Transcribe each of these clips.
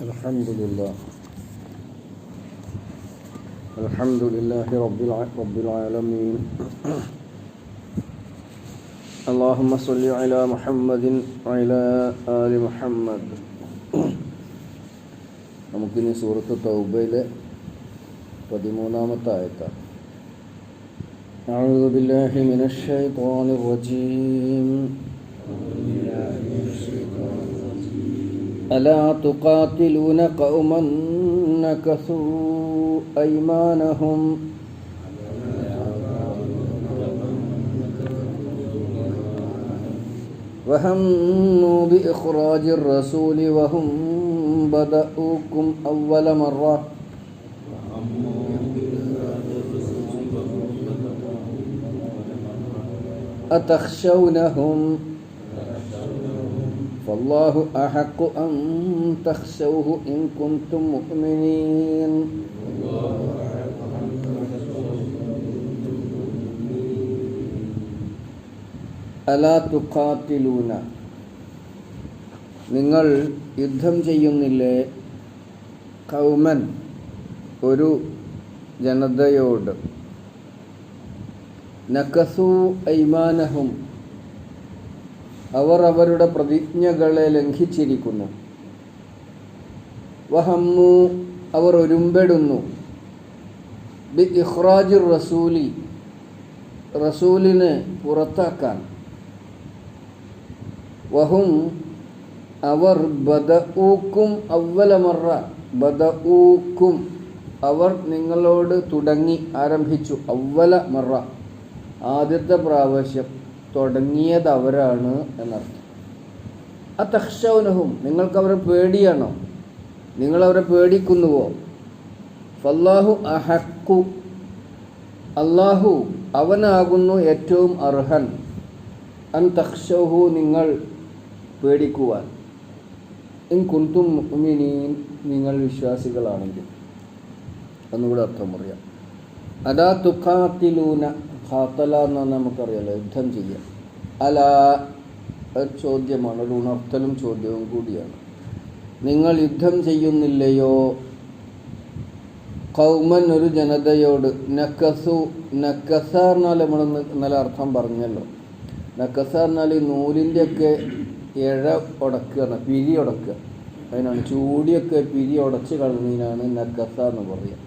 الحمد لله الحمد لله رب الع- رب العالمين اللهم صل على محمد وعلى آل محمد നമുക്കിനി സൂറത്ത് തൗബയിലെ പതിമൂന്നാമത്തെ ആയത്താണ് أعوذ بالله من الشيطان الرجيم ألا تقاتلون قوما نكثوا أيمانهم؟ وهموا بإخراج الرسول وهم بدأوكم أول مرة. أتخشونهم؟ فالله أحق أن تخشوه إن كنتم مؤمنين അലാ തുഖാത്തിലൂന നിങ്ങൾ യുദ്ധം ചെയ്യുന്നില്ലേ കൗമൻ ഒരു ജനതയോട് നക്കസു ഐമാനഹും അവർ അവരുടെ പ്രതിജ്ഞകളെ ലംഘിച്ചിരിക്കുന്നു. വഹമ്മു അവർ ഒരുമ്പെടുന്നു. ബി ഇഖ്റാജുർ റസൂലി റസൂലിനെ പുറത്താക്കാൻ. വഹും അവർ ബദഊക്കും അവലമറ ബദഊക്കും അവർ നിങ്ങളോട് തുടങ്ങി ആരംഭിച്ചു അവല മറ ആദ്യത്തെ പ്രാവശ്യം. തുടങ്ങിയത് അവരാണ് എന്നർത്ഥം. ആ തക്ഷൗനഹും നിങ്ങൾക്കവരെ പേടിയാണോ? നിങ്ങൾ അവരെ പേടിക്കുന്നുവോ? ഫല്ലാഹു അഹക്കു അള്ളാഹു അവനാകുന്നു ഏറ്റവും അർഹൻ. അൻ തക്ഷഹു നിങ്ങൾ പേടിക്കുവാൻ. ഇൻ കുന്തും നിങ്ങൾ വിശ്വാസികളാണെങ്കിൽ. ഒന്നുകൂടെ അർത്ഥം പറയാം. അതാ തുഖാത്തിലൂന ഖാത്തല എന്ന് പറഞ്ഞാൽ നമുക്കറിയാലോ യുദ്ധം ചെയ്യാം അല ചോദ്യമാണ് ഒരു ഉണർത്തലും ചോദ്യവും കൂടിയാണ്. നിങ്ങൾ യുദ്ധം ചെയ്യുന്നില്ലയോ? കൗമൻ ഒരു ജനതയോട് നക്കസു നക്കസ എന്നാൽ നമ്മൾ ഇന്നലെ അർത്ഥം പറഞ്ഞല്ലോ. നക്കസ എന്നാൽ ഈ നൂലിന്റെ ഒക്കെ ഇഴ ഉടക്കുകയാണ് പിരി ഉടക്കുക അതിനാണ് ചൂടിയൊക്കെ പിരി ഉടച്ച് കളഞ്ഞതിനാണ് നക്കസ എന്ന് പറയുക.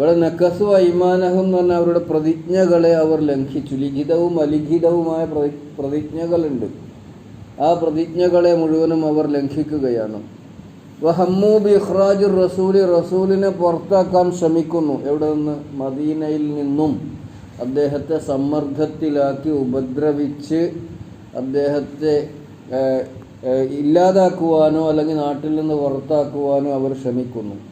ഇവിടെ നക്കസു അയ്മാനഹം എന്ന് പറഞ്ഞാൽ അവരുടെ പ്രതിജ്ഞകളെ അവർ ലംഘിച്ചു. ലിഖിതവും അലിഖിതവുമായ പ്രതി പ്രതിജ്ഞകളുണ്ട്. ആ പ്രതിജ്ഞകളെ മുഴുവനും അവർ ലംഘിക്കുകയാണ്. വഹമ്മു ബി റസൂലി റസൂലിനെ പുറത്താക്കാൻ ശ്രമിക്കുന്നു. എവിടെ നിന്ന്? മദീനയിൽ നിന്നും. അദ്ദേഹത്തെ സമ്മർദ്ദത്തിലാക്കി ഉപദ്രവിച്ച് അദ്ദേഹത്തെ ഇല്ലാതാക്കുവാനോ അല്ലെങ്കിൽ നാട്ടിൽ നിന്ന് പുറത്താക്കുവാനോ അവർ ശ്രമിക്കുന്നു.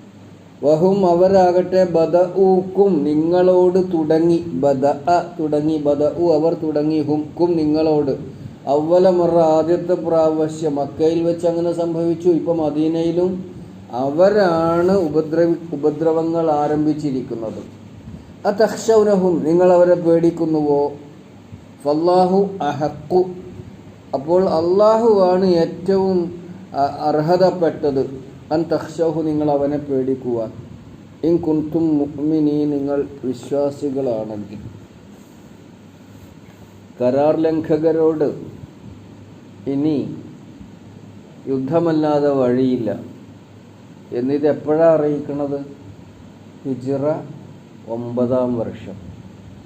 വഹും അവരാകട്ടെ ബദ ഊക്കും നിങ്ങളോട് തുടങ്ങി ബദ അ തുടങ്ങി ബദ ഉ അവർ തുടങ്ങി ഹുക്കും നിങ്ങളോട്. അവലമറ ആദ്യത്തെ പ്രാവശ്യം മക്കയിൽ വെച്ച് അങ്ങനെ സംഭവിച്ചു. ഇപ്പം മദീനയിലും അവരാണ് ഉപദ്രവി ഉപദ്രവങ്ങൾ ആരംഭിച്ചിരിക്കുന്നത്. അതക്ഷൗനഹും നിങ്ങൾ അവരെ പേടിക്കുന്നുവോ? ഫല്ലാഹു അഹക്കു. അപ്പോൾ അള്ളാഹുവാണ് ഏറ്റവും അർഹതപ്പെട്ടത്. അൻ തക്ഷഹു നിങ്ങൾ അവനെ പേടിക്കുവാൻ ഇൻ കുന്തും മുഅ്മിനീ നിങ്ങൾ വിശ്വാസികളാണെങ്കിൽ. കരാർ ലംഘകരോട് ഇനി യുദ്ധമല്ലാതെ വഴിയില്ല. എന്നിത് എപ്പോഴാണ് അറിയിക്കുന്നത് ഹിജിറ ഒമ്പതാം വർഷം.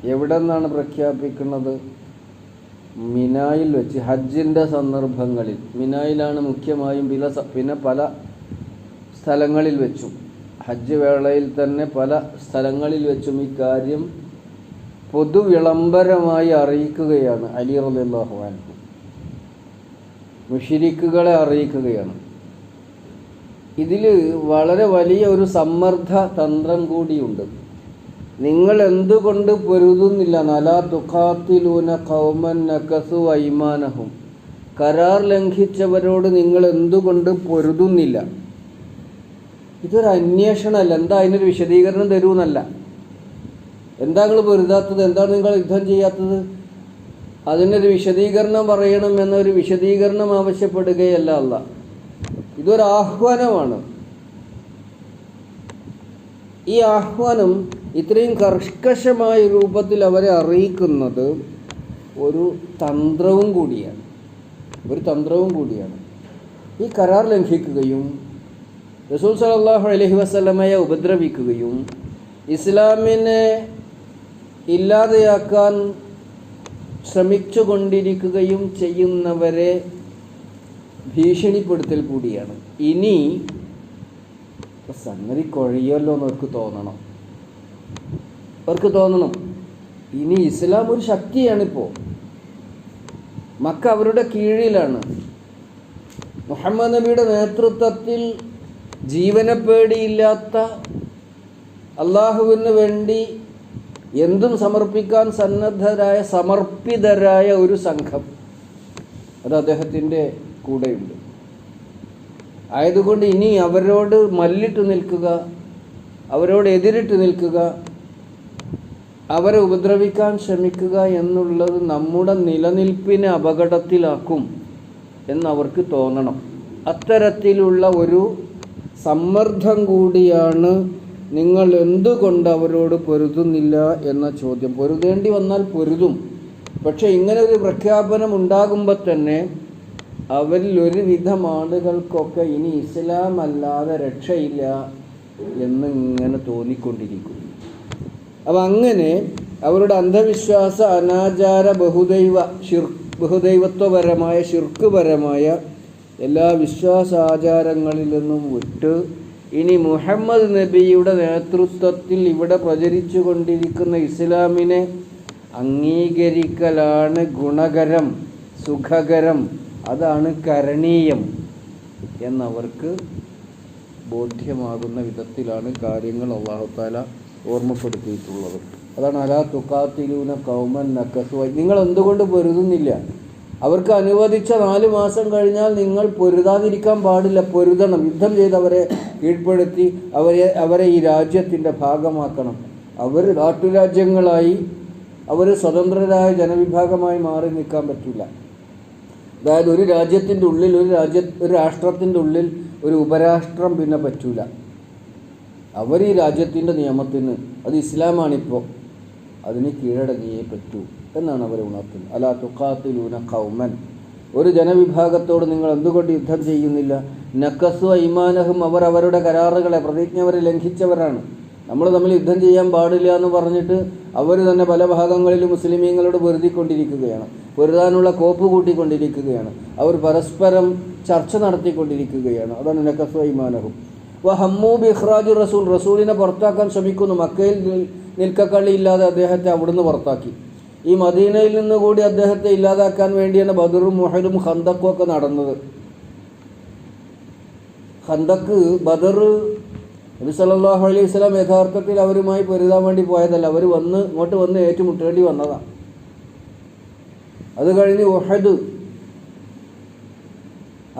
എവിടെ നിന്നാണ് പ്രഖ്യാപിക്കുന്നത്? മിനായിൽ വെച്ച്. ഹജ്ജിന്റെ സന്ദർഭങ്ങളിൽ. മിനായിലാണ് മുഖ്യമായും പിന്നെ പല സ്ഥലങ്ങളിൽ വെച്ചും. ഹജ്ജ് വേളയിൽ തന്നെ പല സ്ഥലങ്ങളിൽ വെച്ചും ഇക്കാര്യം കാര്യം പൊതുവിളംബരമായി അറിയിക്കുകയാണ് അലി റളിയല്ലാഹു അൻഹു. മുഷിരിക്കുകളെ അറിയിക്കുകയാണ്. ഇതിൽ വളരെ വലിയ ഒരു സമ്മർദ്ദ തന്ത്രം കൂടിയുണ്ട്. നിങ്ങൾ എന്തുകൊണ്ട് പൊരുതുന്നില്ല? നലാ തുഖാത്തിലൂന കൗമൻ നക്കസു ഐമാനഹും കരാർ ലംഘിച്ചവരോട് നിങ്ങൾ എന്തുകൊണ്ട് പൊരുതുന്നില്ല? ഇതൊരു അന്വേഷണമല്ല. എന്താ അതിനൊരു വിശദീകരണം തരുമെന്നല്ല എന്താ നിങ്ങൾ പൊരുതാത്തത്? എന്താണ് നിങ്ങൾ യുദ്ധം ചെയ്യാത്തത്? അതിനൊരു വിശദീകരണം പറയണം എന്നൊരു വിശദീകരണം ആവശ്യപ്പെടുകയല്ല അല്ല. ഇതൊരു ആഹ്വാനമാണ്. ഈ ആഹ്വാനം ഇത്രയും കർക്കശമായ രൂപത്തിൽ അവരെ അറിയിക്കുന്നത് ഒരു തന്ത്രവും കൂടിയാണ്. ഒരു തന്ത്രവും കൂടിയാണ്. ഈ കരാർ ലംഘിക്കുകയും റസൂൽ സലാഹു അലഹി വസ്ലമയെ ഉപദ്രവിക്കുകയും ഇസ്ലാമിനെ ഇല്ലാതെയാക്കാൻ ശ്രമിച്ചുകൊണ്ടിരിക്കുകയും ചെയ്യുന്നവരെ ഭീഷണിപ്പെടുത്തൽ കൂടിയാണ്. ഇനി സംഗതി കുഴയല്ലോ എന്ന് അവർക്ക് തോന്നണം. അവർക്ക് തോന്നണം. ഇനി ഇസ്ലാം ഒരു ശക്തിയാണിപ്പോൾ മക്ക അവരുടെ കീഴിലാണ്. മുഹമ്മദ് നബിയുടെ നേതൃത്വത്തിൽ ജീവനെ പേടിയില്ലാത്ത അള്ളാഹുവിന് വേണ്ടി എന്തും സമർപ്പിക്കാൻ സന്നദ്ധരായ സമർപ്പിതരായ ഒരു സംഘം അത് അദ്ദേഹത്തിന്റെ കൂടെയുണ്ട്. ആയതുകൊണ്ട് ഇനി അവരോട് മല്ലിട്ട് നിൽക്കുക അവരോട് എതിരിട്ട് നിൽക്കുക അവരെ ഉപദ്രവിക്കാൻ ശ്രമിക്കുക എന്നുള്ളത് നമ്മുടെ നിലനിൽപ്പിനെ അപകടത്തിലാക്കും എന്നവർക്ക് തോന്നണം. അത്തരത്തിലുള്ള ഒരു സമ്മർദ്ദം കൂടിയാണ് നിങ്ങൾ എന്തുകൊണ്ട് അവരോട് പൊരുതുന്നില്ല എന്ന ചോദ്യം. പൊരുതേണ്ടി വന്നാൽ പൊരുതും. പക്ഷെ ഇങ്ങനെ ഒരു പ്രഖ്യാപനം ഉണ്ടാകുമ്പോൾ തന്നെ അവരിൽ ഒരുവിധം ആളുകൾക്കൊക്കെ ഇനി ഇസ്ലാം അല്ലാതെ രക്ഷയില്ല എന്ന് ഇങ്ങനെ തോന്നിക്കൊണ്ടിരിക്കും. അപ്പം അങ്ങനെ അവരുടെ അന്ധവിശ്വാസ അനാചാര ബഹുദൈവ ഷിർ ബഹുദൈവത്വപരമായ ഷിർക്കുപരമായ എല്ലാ വിശ്വാസാചാരങ്ങളിൽ നിന്നും വിട്ട് ഇനി മുഹമ്മദ് നബിയുടെ നേതൃത്വത്തിൽ ഇവിടെ പ്രചരിച്ചു കൊണ്ടിരിക്കുന്ന ഇസ്ലാമിനെ അംഗീകരിക്കലാണ് ഗുണകരം സുഖകരം അതാണ് കരണീയം എന്നവർക്ക് ബോധ്യമാകുന്ന വിധത്തിലാണ് കാര്യങ്ങൾ അള്ളാഹുത്താല ഓർമ്മപ്പെടുത്തിയിട്ടുള്ളത്. അതാണ് അലാ തുക്കാത്തിലൂന കൗമൻ നക്കസുവായി നിങ്ങൾ എന്തുകൊണ്ട് പൊരുതുന്നില്ല? അവർക്ക് അനുവദിച്ച നാല് മാസം കഴിഞ്ഞാൽ നിങ്ങൾ പൊരുതാതിരിക്കാൻ പാടില്ല. പൊരുതണം. യുദ്ധം ചെയ്ത് അവരെ കീഴ്പ്പെടുത്തി അവരെ അവരെ ഈ രാജ്യത്തിന്റെ ഭാഗമാക്കണം. അവർ നാട്ടുരാജ്യങ്ങളായി അവർ സ്വതന്ത്രരായ ജനവിഭാഗമായി മാറി നിൽക്കാൻ പറ്റില്ല. അതായത് ഒരു രാജ്യത്തിന്റെ ഉള്ളിൽ ഒരു രാജ്യ ഒരു രാഷ്ട്രത്തിന്റെ ഉള്ളിൽ ഒരു ഉപരാഷ്ട്രം പിന്നെ പറ്റൂല. അവർ ഈ രാജ്യത്തിന്റെ നിയമത്തിന് അത് ഇസ്ലാമാണിപ്പോൾ അതിന് കീഴടങ്ങിയേ പറ്റൂ. എന്നാണ് അവർ ഉണർത്തുന്നത്. അലാ തുക്കാത്തിലൂന കൗമൻ ഒരു ജനവിഭാഗത്തോട് നിങ്ങൾ എന്തുകൊണ്ട് യുദ്ധം ചെയ്യുന്നില്ല? നക്കസു ഐമാനഹും അവർ അവരുടെ കരാറുകളെ പ്രതിജ്ഞ അവർ ലംഘിച്ചവരാണ്. നമ്മൾ തമ്മിൽ യുദ്ധം ചെയ്യാൻ പാടില്ല എന്ന് പറഞ്ഞിട്ട് അവർ തന്നെ പല ഭാഗങ്ങളിലും മുസ്ലിമീങ്ങളോട് പൊരുതിക്കൊണ്ടിരിക്കുകയാണ്. പൊരുതാനുള്ള കോപ്പ് കൂട്ടിക്കൊണ്ടിരിക്കുകയാണ്. അവർ പരസ്പരം ചർച്ച നടത്തിക്കൊണ്ടിരിക്കുകയാണ്. അതാണ് നക്കസു ഐമാനഹും വ ഹമ്മൂബ് ഇഖ്റാജു റസൂൽ. റസൂലിനെ പുറത്താക്കാൻ ശ്രമിക്കുന്നു. മക്കയിൽ നിൽക്കക്കള്ളിയില്ലാതെ അദ്ദേഹത്തെ അവിടുന്ന് പുറത്താക്കി. ഈ മദീനയിൽ നിന്ന് കൂടി അദ്ദേഹത്തെ ഇല്ലാതാക്കാൻ വേണ്ടിയാണ് ബദറും മുഹലും ഹന്തക്കും ഒക്കെ നടന്നത്. ഹന്തക്ക് ബദർ നബി സല്ലാഹു അലൈഹി സ്വലാം യഥാർത്ഥത്തിൽ അവരുമായി പൊരുതാൻ വേണ്ടി പോയതല്ല. അവർ വന്ന് ഇങ്ങോട്ട് വന്ന് ഏറ്റുമുട്ടേണ്ടി വന്നതാണ് അത് കഴിഞ്ഞ് ഒഹദ്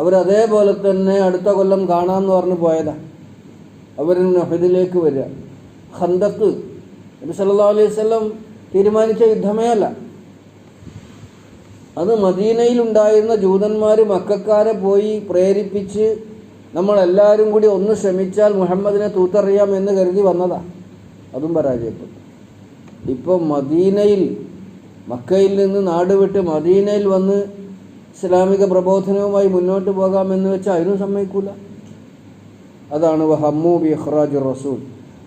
അവർ അതേപോലെ തന്നെ അടുത്ത കൊല്ലം കാണാമെന്ന് പറഞ്ഞ് പോയതാ. അവർ ഒഹദിലേക്ക് വരിക. ഹന്തക്ക് നബി സല്ലാ അലൈഹി വസല്ലം തീരുമാനിച്ച യുദ്ധമേ അല്ല. അത് മദീനയിലുണ്ടായിരുന്ന ജൂതന്മാർ മക്കാരെ പോയി പ്രേരിപ്പിച്ച് നമ്മളെല്ലാവരും കൂടി ഒന്ന് ശ്രമിച്ചാൽ മുഹമ്മദിനെ തൂത്തറിയാം എന്ന് കരുതി വന്നതാ. അതും പരാജയപ്പെട്ടു. ഇപ്പോൾ മദീനയിൽ മക്കയിൽ നിന്ന് നാടുവിട്ട് മദീനയിൽ വന്ന് ഇസ്ലാമിക പ്രബോധനവുമായി മുന്നോട്ട് പോകാമെന്ന് വെച്ചാൽ അതിനും സമ്മതിക്കൂല. അതാണ് വഹമ്മൂ ബി റസൂൽ.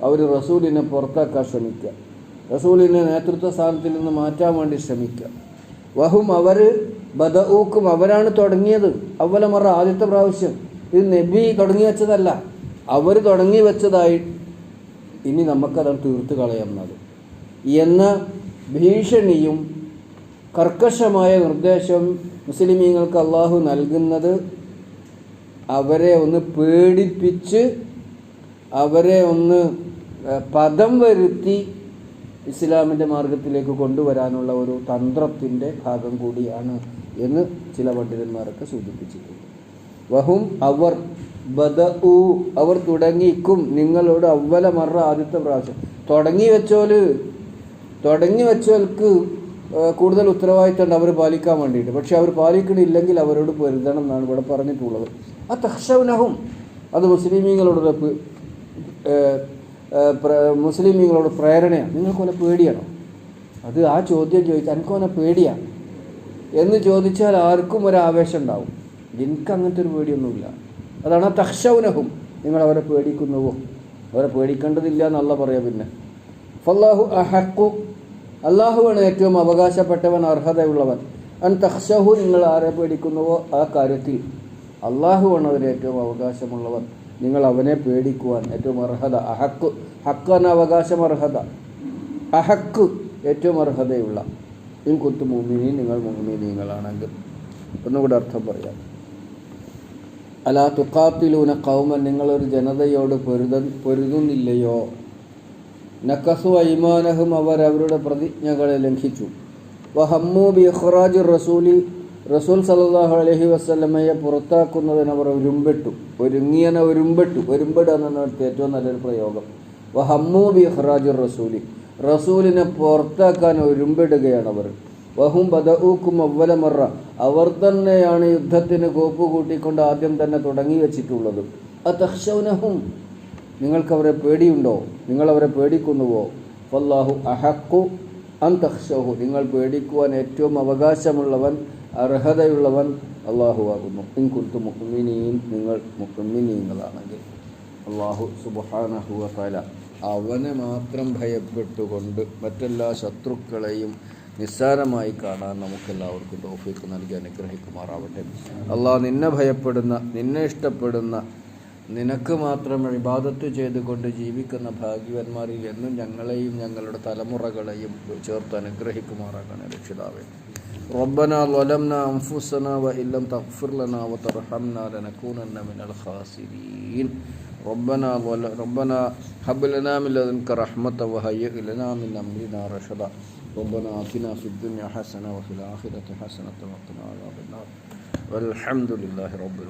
അവർ റസൂലിനെ പുറത്താക്കാൻ ശ്രമിക്കുക. റസൂലിനെ നേതൃത്വ സ്ഥാനത്തിൽ നിന്ന് മാറ്റാൻ വേണ്ടി ശ്രമിക്കുക. വഹും അവർ ബദഊക്കും അവരാണ് തുടങ്ങിയത്. അവലമറ ആദ്യത്തെ പ്രാവശ്യം. ഇത് നബി തുടങ്ങി വെച്ചതല്ല. അവർ തുടങ്ങി വെച്ചതായി ഇനി നമുക്കത് തീർത്ത് കളയാവുന്നത് എന്ന ഭീഷണിയും കർക്കശമായ നിർദ്ദേശം മുസ്ലിമീങ്ങൾക്ക് അള്ളാഹു നൽകുന്നത് അവരെ ഒന്ന് പേടിപ്പിച്ച് അവരെ ഒന്ന് പദം വരുത്തി ഇസ്ലാമിന്റെ മാർഗത്തിലേക്ക് കൊണ്ടുവരാനുള്ള ഒരു തന്ത്രത്തിന്റെ ഭാഗം കൂടിയാണ് എന്ന് ചില പണ്ഡിതന്മാരൊക്കെ സൂചിപ്പിച്ചിട്ടുണ്ട്. വഹും അവർ ബദ അവർ തുടങ്ങിക്കും നിങ്ങളോട് അവല മറ ആദ്യത്തെ പ്രാവശ്യം. തുടങ്ങി വെച്ചോൽ തുടങ്ങി വെച്ചവർക്ക് കൂടുതൽ ഉത്തരവാദിത്തമുണ്ട് അവർ പാലിക്കാൻ വേണ്ടിയിട്ട്. പക്ഷെ അവർ പാലിക്കണില്ലെങ്കിൽ അവരോട് പൊരുതണം എന്നാണ് ഇവിടെ പറഞ്ഞിട്ടുള്ളത്. ആ തക്ഷവനഹും അത് മുസ്ലിമീങ്ങളോട് മുസ്ലിമീങ്ങളോട് പ്രേരണയാണ്. നിങ്ങൾക്കൊന്നെ പേടിയാണോ? അത് ആ ചോദ്യം ചോദിച്ചാൽ എനിക്കൊന്നെ പേടിയാണ് എന്ന് ചോദിച്ചാൽ ആർക്കും ഒരു ആവേശം ഉണ്ടാവും. എനിക്ക് അങ്ങനത്തെ ഒരു പേടിയൊന്നുമില്ല. അതാണ് തക്ഷൗനഹും നിങ്ങൾ അവരെ പേടിക്കുന്നുവോ? അവരെ പേടിക്കേണ്ടതില്ല എന്നല്ല പറയാം പിന്നെ. ഫല്ലാഹു അഹക്കു അള്ളാഹുവാണ് ഏറ്റവും അവകാശപ്പെട്ടവൻ അർഹതയുള്ളവൻ. അൻ തക്ഷഹു നിങ്ങൾ ആരെ പേടിക്കുന്നുവോ? ആ കാര്യത്തിൽ അള്ളാഹുവാണ് അതിന് ഏറ്റവും അവകാശമുള്ളവൻ. നിങ്ങൾ അവനെ പേടിക്കുവാൻ ഏറ്റവും അർഹത അഹക്ക്. ഹക്ക് എന്ന അവകാശം അർഹത. അഹക്ക് ഏറ്റവും അർഹതയുള്ള. ഇൻ കുത്തു മുമിനി നിങ്ങൾ മുമിനീങ്ങളാണെങ്കിൽ ഒന്നുകൂടെ അർത്ഥം പറയാം. അലാ തുക്കാത്തിലൂന കൗമൻ നിങ്ങളൊരു ജനതയോട് പൊരുത പൊരുതുന്നില്ലയോ? നക്കസു ഐമാനഹും അവർ അവരുടെ പ്രതിജ്ഞകളെ ലംഘിച്ചു. വഹമ്മൂബി ഇഖ്റാജ് റസൂലി റസൂൽ സല്ലല്ലാഹു അലഹി വസ്ലമയെ പുറത്താക്കുന്നതിന് അവർ ഒരുമ്പെട്ടു ഒരുങ്ങിയനെ ഒരുമ്പെട്ടു. ഒരുമ്പിടുക എന്ന ഏറ്റവും നല്ലൊരു പ്രയോഗം. വഹമ്മൂബി ബി ഇഖ്റാജ് റസൂലി. റസൂലിനെ പുറത്താക്കാൻ ഒരുമ്പെടുകയാണ് അവർ. വഹും ബദഊക്കും അവലമറ അവർ തന്നെയാണ് യുദ്ധത്തിന് കോപ്പ് കൂട്ടിക്കൊണ്ട് ആദ്യം തന്നെ തുടങ്ങി വെച്ചിട്ടുള്ളത്. അതഹ്ഷൗനഹും നിങ്ങൾക്ക് അവരെ പേടിയുണ്ടോ? നിങ്ങൾ അവരെ പേടിക്കുന്നുവോ? ഫല്ലാഹു അഹക്കു അൻ തഹ്ഷഹു നിങ്ങൾ പേടിക്കുവാൻ ഏറ്റവും അവകാശമുള്ളവൻ അർഹതയുള്ളവൻ അള്ളാഹു ആകുന്നു ഇൻ കുന്തു മുഹമ്മിനീൻ നിങ്ങൾ മുഹമ്മിനിയങ്ങളാണെങ്കിൽ അള്ളാഹു സുബാനഹുവ തല അവനെ മാത്രം ഭയപ്പെട്ടുകൊണ്ട് മറ്റെല്ലാ ശത്രുക്കളെയും നിസ്സാരമായി കാണാൻ നമുക്കെല്ലാവർക്കും തോഫിക്ക് നൽകി അനുഗ്രഹിക്കുമാറാവട്ടെ. അള്ളാഹ് നിന്നെ ഭയപ്പെടുന്ന നിന്നെ ഇഷ്ടപ്പെടുന്ന നിനക്ക് മാത്രം ഇബാദത്ത് ചെയ്തുകൊണ്ട് ജീവിക്കുന്ന ഭാഗ്യവന്മാരിൽ എന്നും ഞങ്ങളെയും ഞങ്ങളുടെ തലമുറകളെയും ചേർത്ത് അനുഗ്രഹിക്കുമാറാകണേ രക്ഷിതാവേ. ربنا ظلمنا أنفسنا وإن لم تغفر لنا وترحمنا لنكونن من الخاسرين. ربنا. ربنا هب لنا من لدنك رحمة وهيئ لنا من أمرنا رشدا. ربنا آتنا في الدنيا حسنة وفي الآخرة حسنة وقنا عذاب النار. والحمد لله رب العالمين.